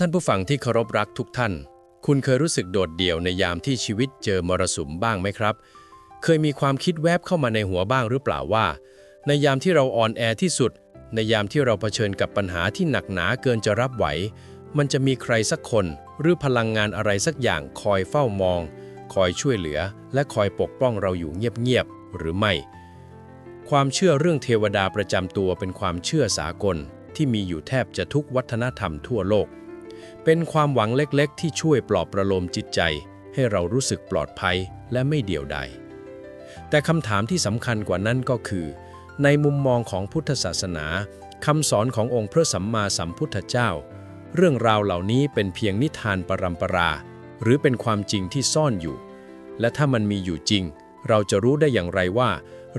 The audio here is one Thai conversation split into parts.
ท่านผู้ฟังที่เคารพรักทุกท่าน คุณเคยรู้สึกโดดเดี่ยวในยามที่ชีวิตเจอมรสุมบ้างไหมครับ เคยมีความคิดแวบเข้ามาในหัวบ้างหรือเปล่าว่า ในยามที่เราอ่อนแอที่สุด ในยามที่เราเผชิญกับปัญหาที่หนักหนาเกินจะรับไหว มันจะมีใครสักคน หรือพลังงานอะไรสักอย่างคอยเฝ้ามอง คอยช่วยเหลือ และคอยปกป้องเราอยู่เงียบๆหรือไม่ ความเชื่อเรื่องเทวดาประจำตัวเป็นความเชื่อสากลที่มีอยู่แทบจะทุกวัฒนธรรมทั่วโลก เป็นความหวังเล็กๆ ที่ช่วยปลอบประโลมจิตใจ ให้เรารู้สึกปลอดภัยและไม่เดี่ยวดายแต่คำถามที่สำคัญกว่านั้นก็คือ ในมุมมองของพุทธศาสนาคำสอนขององค์พระสัมมาสัมพุทธเจ้า เรื่องราวเหล่านี้เป็นเพียงนิทานปรัมปรา หรือเป็นความจริงที่ซ่อนอยู่ และถ้ามันมีอยู่จริง เราจะรู้ได้อย่างไรว่า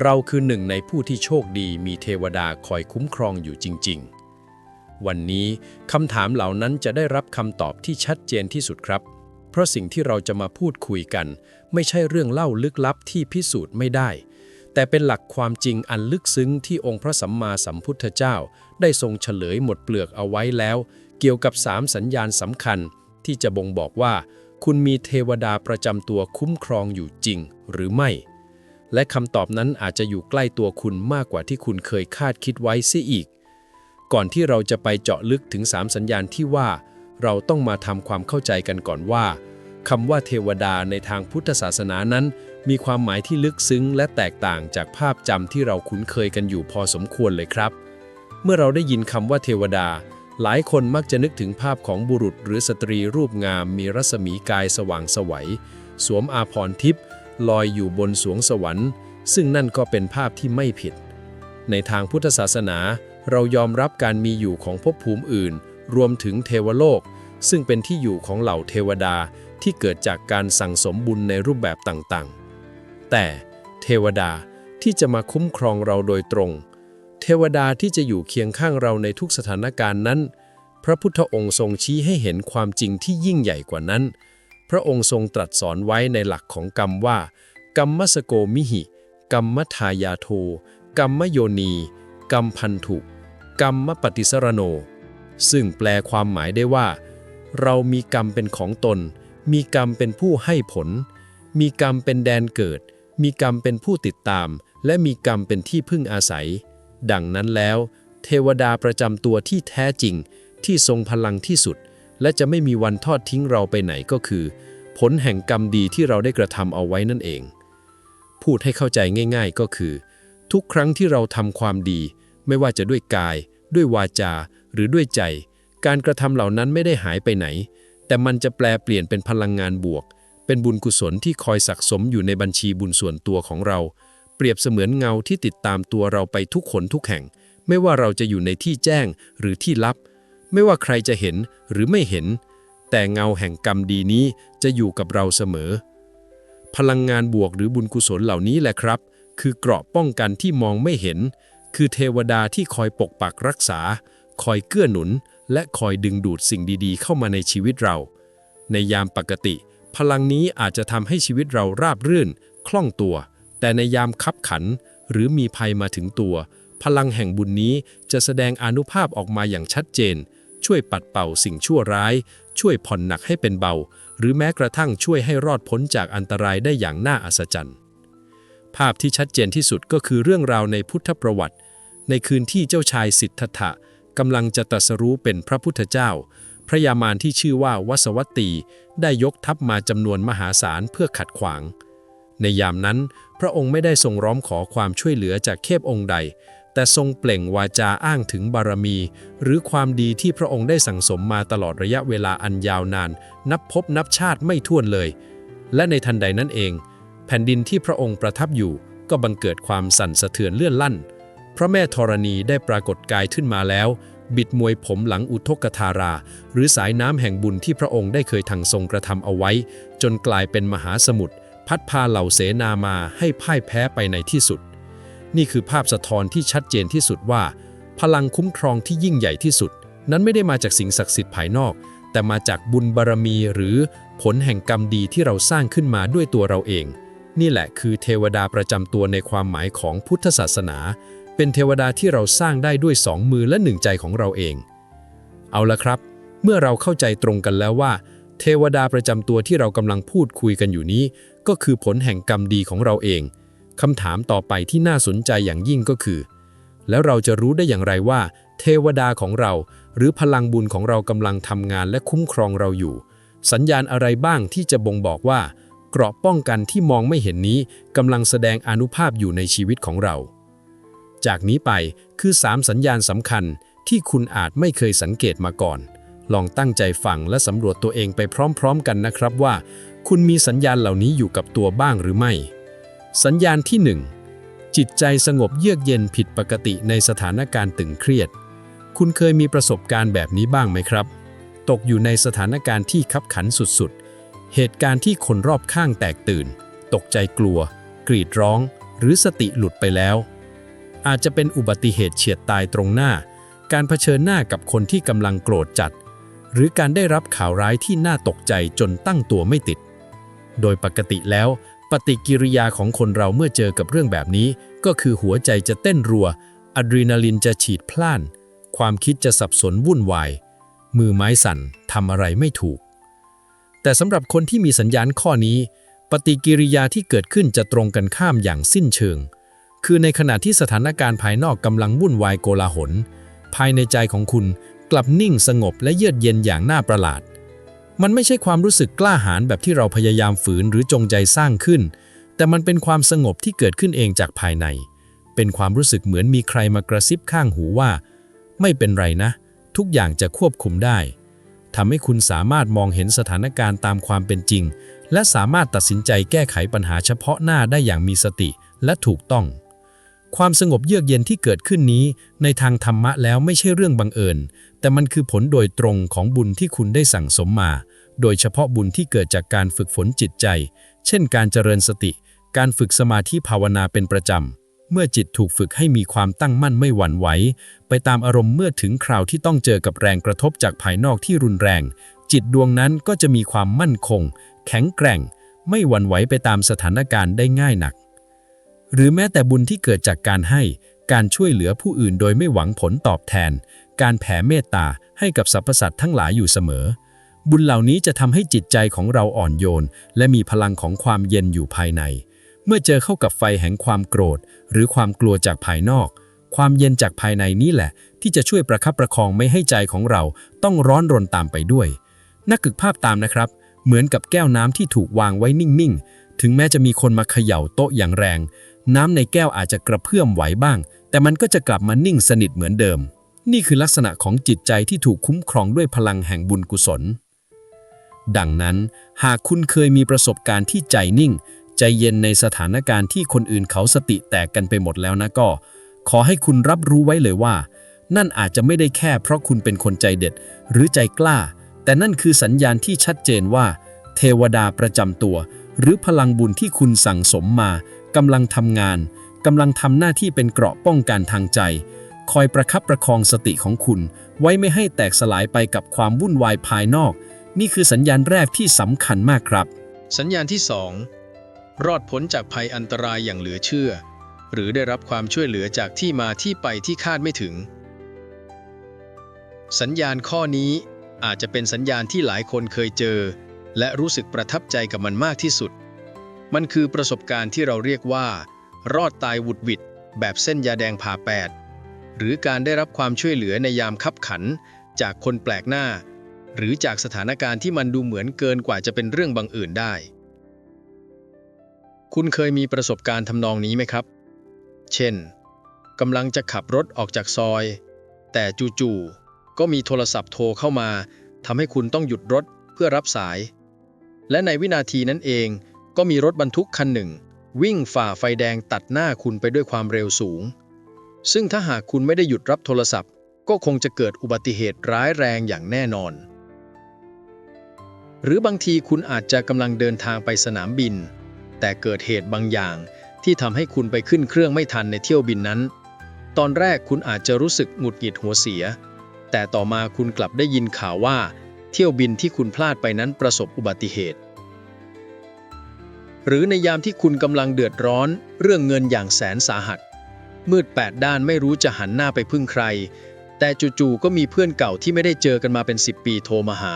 เราคือหนึ่งในผู้ที่โชคดีมีเทวดาคอยคุ้มครองอยู่จริง ๆ วันนี้คำถามเหล่านั้นจะได้รับคำตอบที่ชัดเจนที่สุดครับ เพราะสิ่งที่เราจะมาพูดคุยกัน ไม่ใช่เรื่องเล่าลึกลับที่พิสูจน์ไม่ได้ แต่เป็นหลักความจริงอันลึกซึ้งที่องค์พระสัมมาสัมพุทธเจ้า ได้ทรงเฉลยหมดเปลือกเอาไว้แล้ว เกี่ยวกับสามสัญญาณสำคัญ ที่จะบ่งบอกว่า คุณมีเทวดาประจำตัวคุ้มครองอยู่จริงหรือไม่และคำตอบนั้นอาจจะอยู่ใกล้ตัวคุณมากกว่าที่คุณเคยคาดคิดไว้เสียอีก ก่อนที่เราจะไปเจาะลึกถึงสามสัญญาณที่ว่า เราต้องมาทำความเข้าใจกันก่อนว่าคำว่าเทวดาในทางพุทธศาสนานั้น มีความหมายที่ลึกซึ้งและแตกต่างจากภาพจำที่เราคุ้นเคยกันอยู่พอสมควรเลยครับ เมื่อเราได้ยินคำว่าเทวดา หลายคนมักจะนึกถึงภาพของบุรุษหรือสตรีรูปงาม มีรัศมีกายสว่างสวัย สวมอาภรณ์ทิพย์ลอยอยู่บนสวงสวรรค์ ซึ่งนั่นก็เป็นภาพที่ไม่ผิด ในทางพุทธศาสนา เรายอมรับการมีอยู่ของภพภูมิอื่น รวมถึงเทวโลก ซึ่งเป็นที่อยู่ของเหล่าเทวดาที่เกิดจากการสั่งสมบุญในรูปแบบต่างๆ แต่เทวดาที่จะมาคุ้มครองเราโดยตรง เทวดาที่จะอยู่เคียงข้างเราในทุกสถานการณ์นั้น พระพุทธองค์ทรงชี้ให้เห็นความจริงที่ยิ่งใหญ่กว่านั้น พระองค์ทรงตรัสสอนไว้ในหลักของกรรมว่า กรรมสโกมิหิ กรรมทายาโท กรรมโยนี กรรมพันธุ กรรมปฏิสรโน ซึ่งแปลความหมายได้ว่า เรามีกรรมเป็นของตน มีกรรมเป็นผู้ให้ผล มีกรรมเป็นแดนเกิด มีกรรมเป็นผู้ติดตาม และมีกรรมเป็นที่พึ่งอาศัย ดังนั้นแล้ว เทวดาประจำตัวที่แท้จริง ที่ทรงพลังที่สุด และจะไม่มีวันทอดทิ้งเราไปไหนก็คือ ผลแห่งกรรมดีที่เราได้กระทำเอาไว้นั่นเอง พูดให้เข้าใจง่าย ๆก็คือ ทุกครั้งที่เราทำความดี ไม่ว่าจะด้วยกาย ด้วยวาจา หรือด้วยใจ การกระทำเหล่านั้นไม่ได้หายไปไหน แต่มันจะแปลเปลี่ยนเป็นพลังงานบวก เป็นบุญกุศลที่คอยสะสมอยู่ในบัญชีบุญส่วนตัวของเรา เปรียบเสมือนเงาที่ติดตามตัวเราไปทุกขนทุกแห่ง ไม่ว่าเราจะอยู่ในที่แจ้งหรือที่ลับ ไม่ว่าใครจะเห็นหรือไม่เห็น แต่เงาแห่งกรรมดีนี้จะอยู่กับเราเสมอ พลังงานบวกหรือบุญกุศลเหล่านี้แหละครับ คือเกราะป้องกันที่มองไม่เห็น คือเทวดาที่คอยปกปักรักษา คอยเกื้อหนุน และคอยดึงดูดสิ่งดีๆ เข้ามาในชีวิตเรา ในยามปกติ พลังนี้อาจจะทำให้ชีวิตเราราบรื่น คล่องตัว แต่ในยามคับขัน หรือมีภัยมาถึงตัว พลังแห่งบุญนี้จะแสดงอนุภาพออกมาอย่างชัดเจน ช่วยปัดเป่าสิ่งชั่วร้าย ช่วยผ่อนหนักให้เป็นเบา หรือแม้กระทั่งช่วยให้รอดพ้นจากอันตรายได้อย่างน่าอัศจรรย์ภาพที่ชัดเจนที่สุดก็คือเรื่องราวในพุทธประวัติ ในคืนที่เจ้าชายสิทธัตถะกำลังจะตรัสรู้เป็นพระพุทธเจ้า พระยามารที่ชื่อว่าวสวัตตีได้ยกทัพมาจำนวนมหาศาลเพื่อขัดขวาง ในยามนั้น พระองค์ไม่ได้ทรงร้องขอความช่วยเหลือจากเทพองค์ใด แต่ทรงเปล่งวาจาอ้างถึงบารมี หรือความดีที่พระองค์ได้สั่งสมมาตลอดระยะเวลาอันยาวนาน นับพบนับชาติไม่ถ้วนเลย และในทันใดนั้นเอง แผ่นดินที่พระองค์ประทับอยู่ก็บังเกิดความสั่นสะเทือนเลื่อนลั่น พระแม่ธรณีได้ปรากฏกายขึ้นมาแล้ว บิดมวยผมหลังอุทกธารา หรือสายน้ำแห่งบุญที่พระองค์ได้เคยทังทรงกระทำเอาไว้ จนกลายเป็นมหาสมุทรพัดพาเหล่าเสนามาให้พ่ายแพ้ไปในที่สุด นี่คือภาพสะท้อนที่ชัดเจนที่สุดว่า พลังคุ้มครองที่ยิ่งใหญ่ที่สุด นั้นไม่ได้มาจากสิ่งศักดิ์สิทธิ์ภายนอก แต่มาจากบุญบารมีหรือผลแห่งกรรมดีที่เราสร้างขึ้นมาด้วยตัวเราเอง นี่แหละคือเทวดาประจำตัวในความหมายของพุทธศาสนา เป็นเทวดาที่เราสร้างได้ด้วยสองมือและหนึ่งใจของเราเอง เอาละครับ เมื่อเราเข้าใจตรงกันแล้วว่า เทวดาประจำตัวที่เรากำลังพูดคุยกันอยู่นี้ ก็คือผลแห่งกรรมดีของเราเองคำถามต่อไปที่น่าสนใจอย่างยิ่งก็คือ แล้วเราจะรู้ได้อย่างไรว่า เทวดาของเรา หรือพลังบุญของเรากำลังทำงานและคุ้มครองเราอยู่ สัญญาณอะไรบ้างที่จะบ่งบอกว่า เกราะป้องกันที่มองไม่เห็นนี้กำลังแสดงอนุภาพอยู่ในชีวิตของเรา จากนี้ไปคือ 3 สัญญาณสำคัญที่คุณอาจไม่เคยสังเกตมาก่อน ลองตั้งใจฟังและสำรวจตัวเองไปพร้อมๆกันนะครับว่า คุณมีสัญญาณเหล่านี้อยู่กับตัวบ้างหรือไม่ สัญญาณที่ 1 จิตใจสงบเยือกเย็นผิดปกติในสถานการณ์ตึงเครียด คุณเคยมีประสบการณ์แบบนี้บ้างไหมครับ ตกอยู่ในสถานการณ์ที่คับขันสุดๆ เหตุการณ์ที่คนรอบข้างแตกตื่น ตกใจกลัว กรีดร้อง หรือสติหลุดไปแล้ว อาจจะเป็นอุบัติเหตุเฉียดตายตรงหน้า การเผชิญหน้ากับคนที่กำลังโกรธจัด หรือการได้รับข่าวร้ายที่น่าตกใจจนตั้งตัวไม่ติด โดยปกติแล้ว ปฏิกิริยาของคนเราเมื่อเจอกับเรื่องแบบนี้ ก็คือหัวใจจะเต้นรัวอะดรีนาลินจะฉีดพล่าน ความคิดจะสับสนวุ่นวาย มือไม้สั่นทำอะไรไม่ถูก แต่สำหรับคนที่มีสัญญาณข้อนี้ ปฏิกิริยาที่เกิดขึ้นจะตรงกันข้ามอย่างสิ้นเชิง คือในขณะที่สถานการณ์ภายนอกกำลังวุ่นวายโกลาหล ภายในใจของคุณกลับนิ่งสงบและเยือกเย็นอย่างน่าประหลาด มันไม่ใช่ความรู้สึกกล้าหาญแบบที่เราพยายามฝืนหรือจงใจสร้างขึ้น แต่มันเป็นความสงบที่เกิดขึ้นเองจากภายใน เป็นความรู้สึกเหมือนมีใครมากระซิบข้างหูว่า ไม่เป็นไรนะ ทุกอย่างจะควบคุมได้ทำให้คุณสามารถมองเห็นสถานการณ์ตามความเป็นจริง และสามารถตัดสินใจแก้ไขปัญหาเฉพาะหน้าได้อย่างมีสติและถูกต้อง ความสงบเยือกเย็นที่เกิดขึ้นนี้ ในทางธรรมะแล้วไม่ใช่เรื่องบังเอิญ แต่มันคือผลโดยตรงของบุญที่คุณได้สั่งสมมา โดยเฉพาะบุญที่เกิดจากการฝึกฝนจิตใจ เช่นการเจริญสติ การฝึกสมาธิภาวนาเป็นประจำ เมื่อจิตถูกฝึกให้มีความตั้งมั่นไม่หวั่นไหว ไปตามอารมณ์เมื่อถึงคราวที่ต้องเจอกับแรงกระทบจากภายนอกที่รุนแรง จิตดวงนั้นก็จะมีความมั่นคง แข็งแกร่ง ไม่หวั่นไหวไปตามสถานการณ์ได้ง่ายหนัก หรือแม้แต่บุญที่เกิดจากการให้ การช่วยเหลือผู้อื่นโดยไม่หวังผลตอบแทน การแผ่เมตตาให้กับสรรพสัตว์ทั้งหลายอยู่เสมอ บุญเหล่านี้จะทำให้จิตใจของเราอ่อนโยน และมีพลังของความเย็นอยู่ภายใน เมื่อเจอเข้ากับไฟแห่งความโกรธ หรือความกลัวจากภายนอก ความเย็นจากภายในนี้แหละ ที่จะช่วยประคับประคองไม่ให้ใจของเราต้องร้อนรนตามไปด้วย นักกึกภาพตามนะครับ เหมือนกับแก้วน้ำที่ถูกวางไว้นิ่งๆ ถึงแม้จะมีคนมาเขย่าโต๊ะอย่างแรง น้ำในแก้วอาจจะกระเพื่อมไหวบ้าง แต่มันก็จะกลับมานิ่งสนิทเหมือนเดิม นี่คือลักษณะของจิตใจที่ถูกคุ้มครองด้วยพลังแห่งบุญกุศล ดังนั้น หากคุณเคยมีประสบการณ์ที่ใจนิ่ง ใจเย็นในสถานการณ์ที่คนอื่นเขาสติแตกกันไปหมดแล้วนะก็ ขอให้คุณรับรู้ไว้เลยว่า นั่นอาจจะไม่ได้แค่เพราะคุณเป็นคนใจเด็ด หรือใจกล้า แต่นั่นคือสัญญาณที่ชัดเจนว่า เทวดาประจำตัว หรือพลังบุญที่คุณสั่งสมมา กำลังทำงานกำลังทำหน้าที่เป็นเกราะป้องกันทางใจ คอยประคับประคองสติของคุณ ไว้ไม่ให้แตกสลายไปกับความวุ่นวายภายนอก นี่คือสัญญาณแรกที่สำคัญมากครับ สัญญาณที่ 2 รอดพ้นจากภัยอันตรายอย่างเหลือเชื่อ หรือได้รับความช่วยเหลือจากที่มาที่ไปที่คาดไม่ถึง สัญญาณข้อนี้อาจจะเป็นสัญญาณที่หลายคนเคยเจอ และรู้สึกประทับใจกับมันมากที่สุด มันคือประสบการณ์ที่เราเรียกว่า รอดตายหวุดหวิดแบบเส้นยาแดงผ่าแปดหรือการได้รับความช่วยเหลือในยามคับขัน จากคนแปลกหน้า หรือจากสถานการณ์ที่มันดูเหมือนเกินกว่าจะเป็นเรื่องบังเอิญได้ คุณเคยมีประสบการณ์ทำนองนี้ไหมครับ เช่นกำลังจะขับรถออกจากซอย แต่จู่ๆก็มีโทรศัพท์โทรเข้ามาทำให้คุณต้องหยุดรถเพื่อรับสาย และในวินาทีนั้นเอง ก็มีรถบรรทุกคันหนึ่ง วิ่งฝ่าไฟแดงตัดหน้าคุณไปด้วยความเร็วสูง ซึ่งถ้าหากคุณไม่ได้หยุดรับโทรศัพท์ ก็คงจะเกิดอุบัติเหตุร้ายแรงอย่างแน่นอน หรือบางทีคุณอาจจะกำลังเดินทางไปสนามบิน แต่เกิดเหตุบางอย่างที่ทำให้คุณไปขึ้นเครื่องไม่ทันในเที่ยวบินนั้น ตอนแรกคุณอาจจะรู้สึกหงุดหงิดหัวเสีย แต่ต่อมาคุณกลับได้ยินข่าวว่า เที่ยวบินที่คุณพลาดไปนั้นประสบอุบัติเหตุ หรือในยามที่คุณกำลังเดือดร้อน เรื่องเงินอย่างแสนสาหัส มืดแปดด้านไม่รู้จะหันหน้าไปพึ่งใคร แต่จู่ๆก็มีเพื่อนเก่าที่ไม่ได้เจอกันมาเป็น 10 ปีโทรมาหา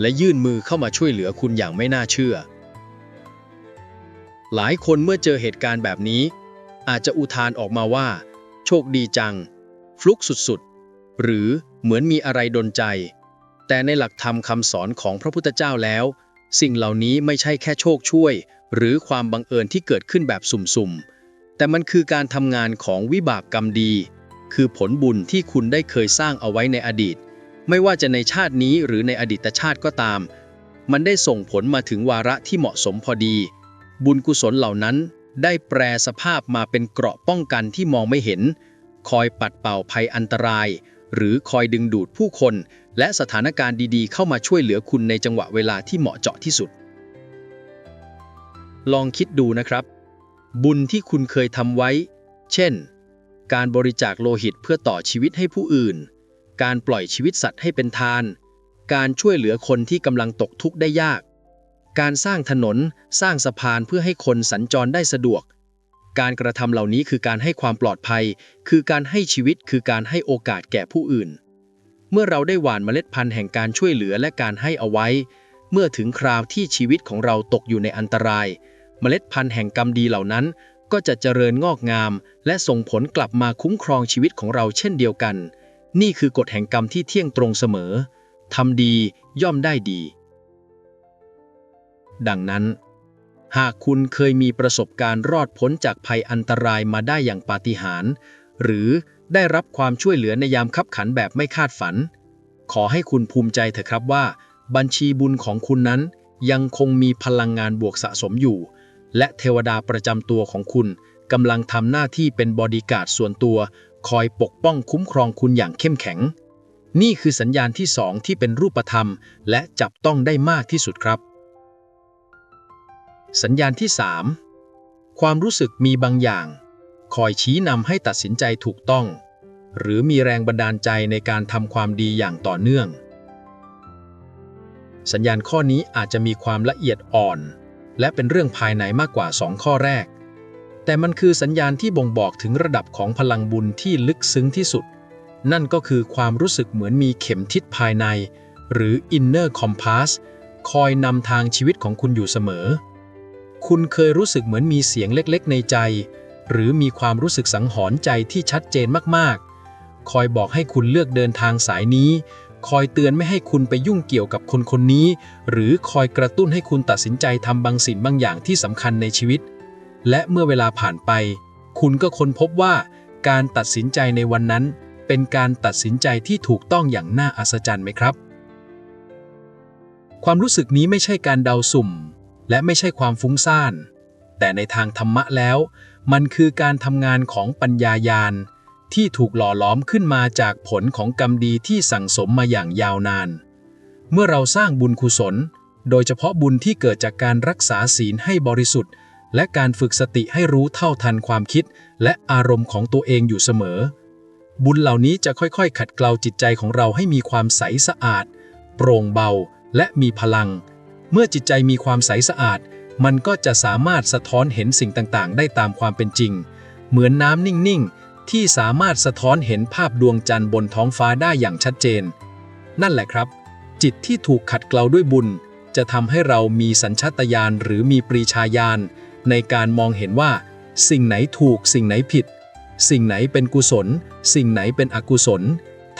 และยื่นมือเข้ามาช่วยเหลือคุณอย่างไม่น่าเชื่อ หลายคนเมื่อเจอเหตุการณ์แบบนี้ อาจจะอุทานออกมาว่า โชคดีจัง ฟลุกสุดๆ หรือเหมือนมีอะไรดนใจ แต่ในหลักธรรมคำสอนของพระพุทธเจ้าแล้ว สิ่งเหล่านี้ไม่ใช่แค่โชคช่วย หรือความบังเอิญที่เกิดขึ้นแบบสุ่มๆ แต่มันคือการทำงานของวิบากกรรมดี คือผลบุญที่คุณได้เคยสร้างเอาไว้ในอดีต ไม่ว่าจะในชาตินี้หรือในอดีตชาติก็ตาม มันได้ส่งผลมาถึงวาระที่เหมาะสมพอดี บุญกุศลเหล่านั้นได้แปรสภาพมาเป็นเกราะป้องกันที่มองไม่เห็น คอยปัดเป่าภัยอันตราย หรือคอยดึงดูดผู้คน และสถานการณ์ดีๆ เข้ามาช่วยเหลือคุณในจังหวะเวลาที่เหมาะเจาะที่สุด ลองคิดดูนะครับ บุญที่คุณเคยทำไว้ เช่น การบริจาคโลหิตเพื่อต่อชีวิตให้ผู้อื่น การปล่อยชีวิตสัตว์ให้เป็นทาน การช่วยเหลือคนที่กำลังตกทุกข์ได้ยาก การสร้างถนน สร้างสะพานเพื่อให้คนสัญจรได้สะดวกการกระทำเหล่านี้คือการให้ความปลอดภัย คือการให้ชีวิต คือการให้โอกาสแก่ผู้อื่น เมื่อเราได้หว่านเมล็ดพันธุ์แห่งการช่วยเหลือและการให้เอาไว้ เมื่อถึงคราวที่ชีวิตของเราตกอยู่ในอันตราย เมล็ดพันธุ์แห่งกรรมดีเหล่านั้น ก็จะเจริญงอกงาม และส่งผลกลับมาคุ้มครองชีวิตของเราเช่นเดียวกัน นี่คือกฎแห่งกรรมที่เที่ยงตรงเสมอทำดีย่อมได้ดี ดังนั้น หากคุณเคยมีประสบการณ์รอดพ้นจากภัยอันตรายมาได้อย่างปาฏิหาริย์ หรือได้รับความช่วยเหลือในยามคับขันแบบไม่คาดฝัน ขอให้คุณภูมิใจเถอะครับว่า บัญชีบุญของคุณนั้น ยังคงมีพลังงานบวกสะสมอยู่ และเทวดาประจำตัวของคุณกำลังทำหน้าที่เป็นบอดี้การ์ดส่วนตัว คอยปกป้องคุ้มครองคุณอย่างเข้มแข็ง นี่คือสัญญาณที่สองที่เป็นรูปธรรม และจับต้องได้มากที่สุดครับ สัญญาณที่ 3 ความรู้สึกมีบางอย่าง คอยชี้นำให้ตัดสินใจถูกต้อง หรือมีแรงบันดาลใจในการทำความดีอย่างต่อเนื่อง สัญญาณข้อนี้อาจจะมีความละเอียดอ่อน และเป็นเรื่องภายในมากกว่า 2 ข้อแรก แต่มันคือสัญญาณที่บ่งบอกถึงระดับของพลังบุญที่ลึกซึ้งที่สุด นั่นก็คือความรู้สึกเหมือนมีเข็มทิศภายใน หรือ inner compass คอยนำทางชีวิตของคุณอยู่เสมอ คุณเคยรู้สึกเหมือนมีเสียงเล็กๆ ในใจ หรือมีความรู้สึกสังหรณ์ใจที่ชัดเจนมากๆ คอยบอกให้คุณเลือกเดินทางสายนี้ คอยเตือนไม่ให้คุณไปยุ่งเกี่ยวกับคนคนนี้ หรือคอยกระตุ้นให้คุณตัดสินใจทำบางสิ่งบางอย่างที่สำคัญในชีวิต และเมื่อเวลาผ่านไป คุณก็ค้นพบว่าการตัดสินใจในวันนั้น เป็นการตัดสินใจที่ถูกต้องอย่างน่าอัศจรรย์ไหมครับ ความรู้สึกนี้ไม่ใช่การเดาสุ่ม และไม่ใช่ความฟุ้งซ่าน แต่ในทางธรรมะแล้ว มันคือการทำงานของปัญญายาณที่ถูกหล่อล้อมขึ้นมาจากผลของกรรมดีที่สั่งสมมาอย่างยาวนาน เมื่อเราสร้างบุญกุศล โดยเฉพาะบุญที่เกิดจากการรักษาศีลให้บริสุทธิ์ และการฝึกสติให้รู้เท่าทันความคิด และอารมณ์ของตัวเองอยู่เสมอ บุญเหล่านี้จะค่อยๆ ขัดเกลาจิตใจของเราให้มีความใสสะอาด โปร่งเบาและมีพลัง เมื่อจิตใจมีความใสสะอาด มันก็จะสามารถสะท้อนเห็นสิ่งต่างๆ ได้ตามความเป็นจริง เหมือนน้ำนิ่งๆ ที่สามารถสะท้อนเห็นภาพดวงจันทร์บนท้องฟ้าได้อย่างชัดเจน นั่นแหละครับ จิตที่ถูกขัดเกลาด้วยบุญ จะทำให้เรามีสัญชาตญาณหรือมีปรีชาญาณในการมองเห็นว่า สิ่งไหนถูกสิ่งไหนผิด สิ่งไหนเป็นกุศล สิ่งไหนเป็นอกุศล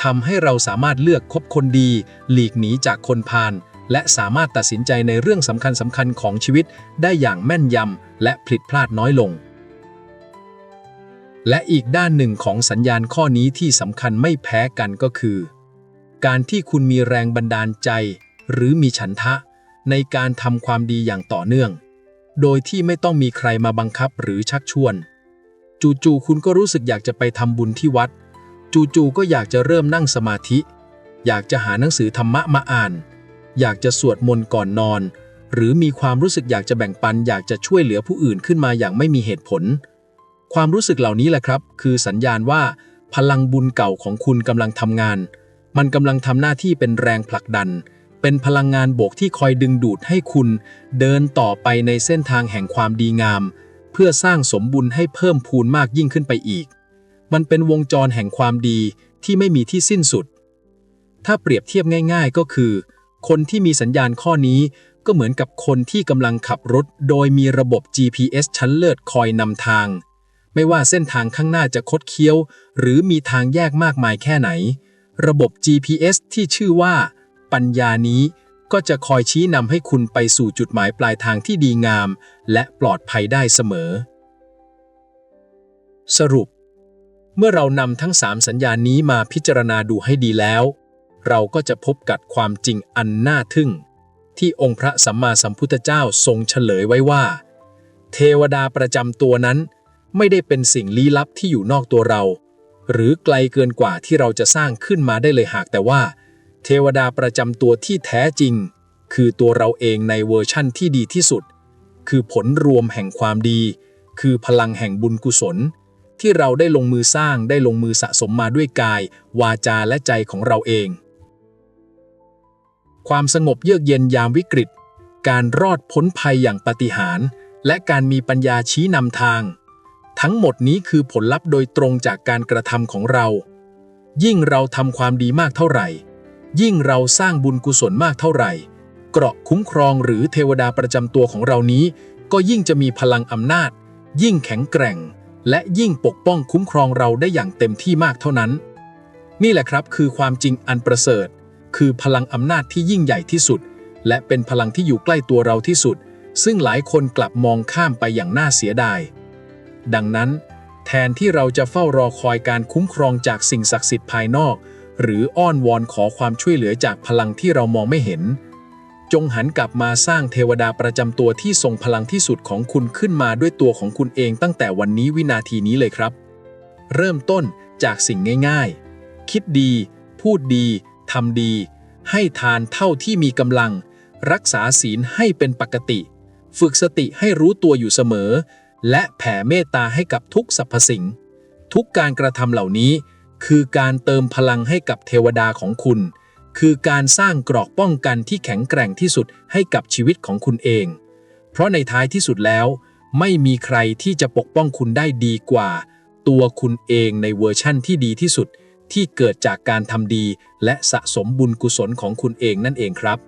ทำให้เราสามารถเลือกคบคนดี หลีกหนีจากคนพาล และสามารถตัดสินใจในเรื่องสำคัญสำคัญของชีวิตได้อย่างแม่นยำและผิดพลาดน้อยลง และอีกด้านหนึ่งของสัญญาณข้อนี้ที่สำคัญไม่แพ้กันก็คือ การที่คุณมีแรงบันดาลใจ หรือมีฉันทะ ในการทำความดีอย่างต่อเนื่อง โดยที่ไม่ต้องมีใครมาบังคับหรือชักชวน จู่ๆคุณก็รู้สึกอยากจะไปทำบุญที่วัด จู่ๆก็อยากจะเริ่มนั่งสมาธิ อยากจะหาหนังสือธรรมะมาอ่าน อยากจะสวดมนต์ก่อนนอน หรือมีความรู้สึกอยากจะแบ่งปัน อยากจะช่วยเหลือผู้อื่นขึ้นมาอย่างไม่มีเหตุผล ความรู้สึกเหล่านี้แหละครับ คือสัญญาณว่า พลังบุญเก่าของคุณกำลังทำงาน มันกำลังทำหน้าที่เป็นแรงผลักดัน เป็นพลังงานบวกที่คอยดึงดูดให้คุณ เดินต่อไปในเส้นทางแห่งความดีงาม เพื่อสร้างสมบุญให้เพิ่มพูนมากยิ่งขึ้นไปอีก มันเป็นวงจรแห่งความดีที่ไม่มีที่สิ้นสุด ถ้าเปรียบเทียบง่าย ๆ ก็คือ คนที่มีสัญญาณข้อนี้ก็เหมือนกับคนที่กำลังขับรถ โดยมีระบบ GPS ชั้นเลิศคอยนำทาง ไม่ว่าเส้นทางข้างหน้าจะคดเคี้ยว หรือมีทางแยกมากมายแค่ไหน ระบบ GPS ที่ชื่อว่า ปัญญานี้ก็จะคอยชี้นำให้คุณไปสู่จุดหมายปลายทางที่ดีงาม และปลอดภัยได้เสมอ สรุป เมื่อเรานำทั้งสามสัญญาณนี้มาพิจารณาดูให้ดีแล้ว เราก็จะพบกับความจริงอันน่าทึ่ง ที่องค์พระสัมมาสัมพุทธเจ้าทรงเฉลยไว้ว่า เทวดาประจำตัวนั้น ไม่ได้เป็นสิ่งลี้ลับที่อยู่นอกตัวเรา หรือไกลเกินกว่าที่เราจะสร้างขึ้นมาได้เลยหากแต่ว่า เทวดาประจำตัวที่แท้จริง คือตัวเราเองในเวอร์ชั่นที่ดีที่สุด คือผลรวมแห่งความดี คือพลังแห่งบุญกุศลที่เราได้ลงมือสร้างได้ลงมือสะสมมาด้วยกาย วาจาและใจของเราเอง ความสงบเยือกเย็นยามวิกฤต การรอดพ้นภัยอย่างปฏิหาร และการมีปัญญาชี้นำทาง ทั้งหมดนี้คือผลลัพธ์โดยตรงจากการกระทำของเรา ยิ่งเราทำความดีมากเท่าไหร่ ยิ่งเราสร้างบุญกุศลมากเท่าไหร่ เกราะคุ้มครองหรือเทวดาประจำตัวของเรานี้ ก็ยิ่งจะมีพลังอำนาจ ยิ่งแข็งแกร่ง และยิ่งปกป้องคุ้มครองเราได้อย่างเต็มที่มากเท่านั้น นี่แหละครับคือความจริงอันประเสริฐ คือพลังอำนาจที่ยิ่งใหญ่ที่สุด และเป็นพลังที่อยู่ใกล้ตัวเราที่สุด ซึ่งหลายคนกลับมองข้ามไปอย่างน่าเสียดาย ดังนั้น แทนที่เราจะเฝ้ารอคอยการคุ้มครองจากสิ่งศักดิ์สิทธิ์ภายนอก หรืออ้อนวอนขอความช่วยเหลือจากพลังที่เรามองไม่เห็น จงหันกลับมาสร้างเทวดาประจำตัวที่ทรงพลังที่สุดของคุณขึ้นมาด้วยตัวของคุณเองตั้งแต่วันนี้วินาทีนี้เลยครับ เริ่มต้นจากสิ่งง่าย ๆ คิดดี พูดดี ทำดี ให้ทานเท่าที่มีกำลัง รักษาศีลให้เป็นปกติ ฝึกสติให้รู้ตัวอยู่เสมอ และแผ่เมตตาให้กับทุกสรรพสิ่ง ทุกการกระทำเหล่านี้ คือการเติมพลังให้กับเทวดาของคุณ คือการสร้างกรอกป้องกันที่แข็งแกร่งที่สุดให้กับชีวิตของคุณเอง เพราะในท้ายที่สุดแล้ว ไม่มีใครที่จะปกป้องคุณได้ดีกว่า ตัวคุณเองในเวอร์ชั่นที่ดีที่สุด ที่เกิดจากการทำดีและสะสมบุญกุศลของคุณเองนั่นเองครับ